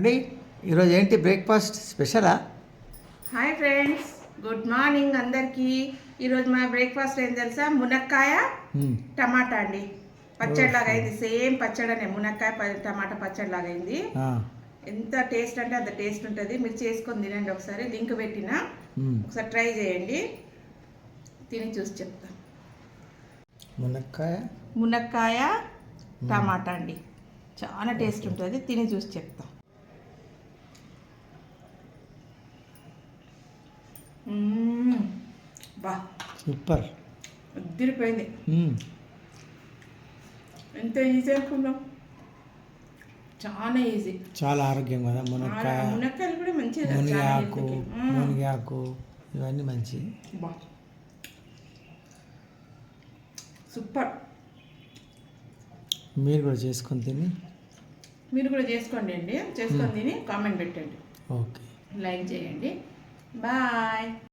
అండి ఈరోజు ఏంటి బ్రేక్ఫాస్ట్ స్పెషలా? హాయ్ ఫ్రెండ్స్ గుడ్ మార్నింగ్ అందరికీ. ఈరోజు మా బ్రేక్ఫాస్ట్ ఏం తెలుసా? మునక్కాయ టమాటా అండి. పచ్చడి లాగా అయింది సేమ్ పచ్చడనే మునక్కాయ ప- టమాటా పచ్చడి లాగా అయింది ఎంత టేస్ట్ అంటే అంత టేస్ట్ ఉంటుంది. మీరు చేసుకొని తినండి ఒకసారి. లింక్ పెట్టిన ఒకసారి ట్రై చేయండి. తిని చూసి చెప్తా. మునక్కాయ? మునక్కాయ టమాటా అండి. చాలా టేస్ట్ ఉంటుంది. తిని చూసి చెప్తా. బా. సూపర్. అదిరిపోయింది ఎంత ఈజీ అనుకున్నాం చాలా ఈజీ. చాలా ఆరోగ్యం కదా మునక్కాయ మునక్కాయలు కూడా చాలా మునిగాకు health కి. మ్మ్. మునిగాకు ఇవన్నీ మంచి. బా. సూపర్. మీరు కూడా చేసుకొని తిని. మీరు కూడా చేసుకోండి అండి. చేసుకొని తిని కామెంట్ పెట్టండి. ఓకే. లైక్ చేయండి. బాయ్.